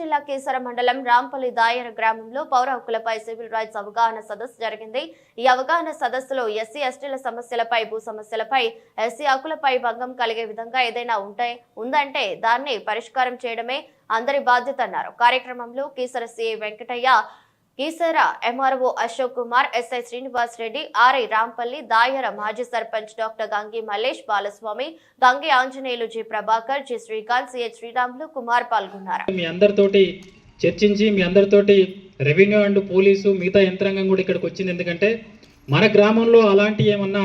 జిల్లా కేసర మండలం రాంపల్లి దాయర గ్రామంలో పౌర హక్కులపై సివిల్ రైట్స్ అవగాహన సదస్సు జరిగింది. ఈ అవగాహన సదస్సులో ఎస్సీ ఎస్టీల సమస్యలపై భూ సమస్యలపై ఎస్సీ హక్కులపై భంగం కలిగే విధంగా ఏదైనా ఉంటే ఉందంటే దాన్ని పరిష్కారం చేయడమే అందరి బాధ్యత అన్నారు. కార్యక్రమంలో Keesara CI Venkataiah Keesara MRO Ashok Kumar SI Srinivas Reddy RI Rampally Dayara మాజీ sarpanch doctor Gangi Mallesh Balaswamy Gangi Anjaneyulu G Prabhakar G Srikanth CH Sriramulu Kumar పాల్గొన్నారు. మీ అందరితోటి చర్చించి మీ అందరితోటి రెవెన్యూ అండ్ పోలీసు మిగతా యంత్రాంగం కూడా ఇక్కడికి వచ్చింది. ఎందుకంటే మన గ్రామంలో అలాంటి ఏమన్నా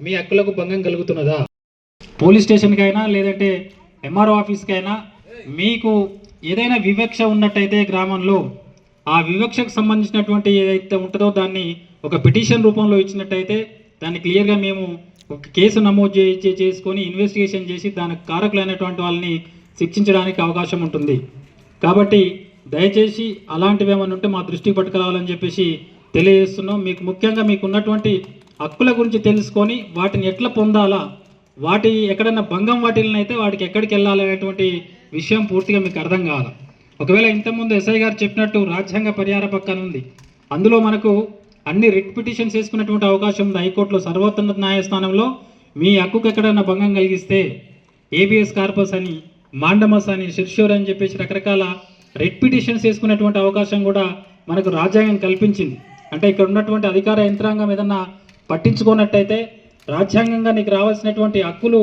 మీ హక్కులకు భంగం కలుగుతున్నదా? పోలీస్ స్టేషన్కైనా లేదంటే ఎంఆర్ఓ ఆఫీస్కైనా మీకు ఏదైనా వివక్ష ఉన్నట్టయితే గ్రామంలో ఆ వివక్షకు సంబంధించినటువంటి ఏదైతే ఉంటుందో దాన్ని ఒక పిటిషన్ రూపంలో ఇచ్చినట్టయితే దాన్ని క్లియర్గా మేము ఒక కేసు నమోదు చే చేసుకొని ఇన్వెస్టిగేషన్ చేసి దానికి కారకులైనటువంటి వాళ్ళని శిక్షించడానికి అవకాశం ఉంటుంది. కాబట్టి దయచేసి అలాంటివి ఏమైనా ఉంటే మా దృష్టికి పట్టుకురావాలని చెప్పేసి తెలియజేస్తున్నాం. మీకు ముఖ్యంగా మీకు ఉన్నటువంటి హక్కుల గురించి తెలుసుకొని వాటిని ఎట్లా పొందాలా వాటి ఎక్కడైనా భంగం వాటిల్ని అయితే వాటికి ఎక్కడికి వెళ్ళాలి అనేటువంటి విషయం పూర్తిగా మీకు అర్థం కావాలి. ఒకవేళ ఇంతకుముందు ఎస్ఐ గారు చెప్పినట్టు రాజ్యాంగ పరిహార పక్కన ఉంది అందులో మనకు అన్ని రిట్ పిటిషన్స్ వేసుకునేటువంటి అవకాశం ఉంది హైకోర్టులో. సర్వోన్నత న్యాయస్థానంలో మీ హక్కుకు ఎక్కడైనా భంగం కలిగిస్తే ఏబిఎస్ కార్పస్ అని మాండమస్ అని షిర్షూర్ అని చెప్పేసి రకరకాల రెడ్ పిటిషన్స్ వేసుకునేటువంటి అవకాశం కూడా మనకు రాజ్యాంగం కల్పించింది. అంటే ఇక్కడ ఉన్నటువంటి అధికార యంత్రాంగం ఏదన్నా పట్టించుకోనట్టయితే రాజ్యాంగంగా నీకు రావాల్సినటువంటి హక్కులు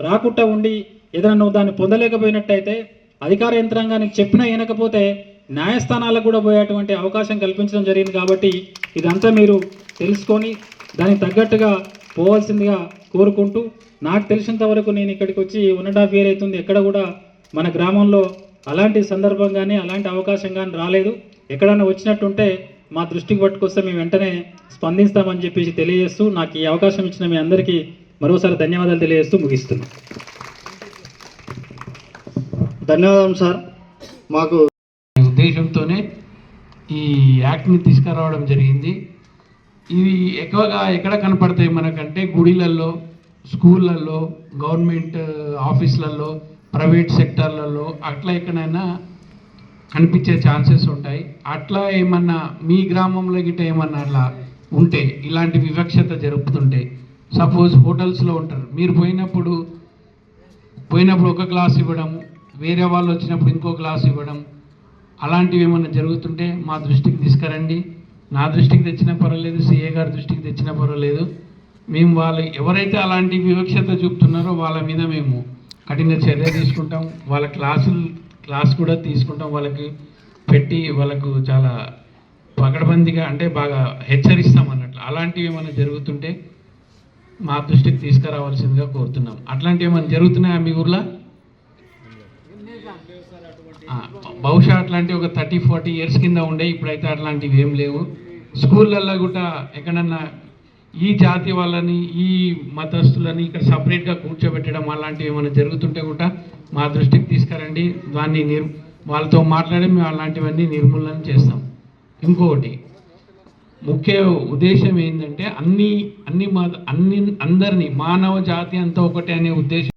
రాకుండా ఉండి ఏదైనా నువ్వు దాన్ని పొందలేకపోయినట్టయితే అధికార యంత్రాంగానికి చెప్పినా వినకపోతే న్యాయస్థానాలకు కూడా పోయేటువంటి అవకాశం కల్పించడం జరిగింది కాబట్టి ఇదంతా మీరు తెలుసుకొని దానికి తగ్గట్టుగా పోవాల్సిందిగా కోరుకుంటూ నాకు తెలిసినంత వరకు నేను ఇక్కడికి వచ్చి వన్ అండ్ హాఫ్ ఇయర్ అవుతుంది ఎక్కడ కూడా మన గ్రామంలో అలాంటి సందర్భం కానీ అలాంటి అవకాశం కానీ రాలేదు. ఎక్కడైనా వచ్చినట్టుంటే మా దృష్టికి పట్టుకొస్తే మేము వెంటనే స్పందిస్తామని చెప్పేసి తెలియజేస్తూ నాకు ఈ అవకాశం ఇచ్చిన మీ అందరికీ మరోసారి ధన్యవాదాలు తెలియజేస్తూ ముగిస్తున్నాను ధన్యవాదం సార్. మాకు ఉద్దేశంతోనే ఈ యాక్ట్ని తీసుకురావడం జరిగింది. ఇవి ఎక్కువగా ఎక్కడ కనపడతాయి మనకంటే గుడిలల్లో స్కూళ్ళల్లో గవర్నమెంట్ ఆఫీసులలో ప్రైవేట్ సెక్టర్లలో అట్లా ఎక్కడైనా కనిపించే ఛాన్సెస్ ఉంటాయి. అట్లా ఏమన్నా మీ గ్రామంలో గిట్ట ఏమన్నా అట్లా ఉంటే ఇలాంటి వివక్షత జరుపుతుంటే సపోజ్ హోటల్స్లో ఉంటారు. మీరు పోయినప్పుడు పోయినప్పుడు ఒక గ్లాస్ ఇవ్వడం వేరే వాళ్ళు వచ్చినప్పుడు ఇంకో గ్లాస్ ఇవ్వడం అలాంటివి ఏమైనా జరుగుతుంటే మా దృష్టికి తీసుకురండి. నా దృష్టికి తెచ్చినా పర్వాలేదు సిఏ గారి దృష్టికి తెచ్చినా పర్వాలేదు. మేము వాళ్ళు ఎవరైతే అలాంటి వివక్షత చూపుతున్నారో వాళ్ళ మీద మేము కఠిన చర్య తీసుకుంటాం. వాళ్ళ క్లాసులు క్లాస్ కూడా తీసుకుంటాం. వాళ్ళకి పెట్టి వాళ్ళకు చాలా పగడబందిగా అంటే బాగా హెచ్చరిస్తాం అన్నట్లు. అలాంటివి ఏమైనా జరుగుతుంటే మా దృష్టికి తీసుకురావాల్సిందిగా కోరుతున్నాం. అట్లాంటివి ఏమైనా జరుగుతున్నాయా మీ ఊర్లో? బహుశా అట్లాంటి ఒక థర్టీ ఫార్టీ ఇయర్స్ కింద ఉండే ఇప్పుడైతే అట్లాంటివి ఏం లేవు. స్కూళ్ళల్లో కూడా ఎక్కడన్నా ఈ జాతి వాళ్ళని ఈ మతస్థులని ఇక్కడ సపరేట్గా కూర్చోబెట్టడం అలాంటివి ఏమైనా జరుగుతుంటే కూడా మా దృష్టికి తీసుకురండి. దాన్ని నిర్ వాళ్ళతో మాట్లాడి మేము అలాంటివన్నీ నిర్మూలన చేస్తాం. ఇంకొకటి ముఖ్య ఉద్దేశం ఏంటంటే అన్ని అన్ని మత అన్ని అందరినీ మానవ జాతి అంతా ఒకటే అనే ఉద్దేశం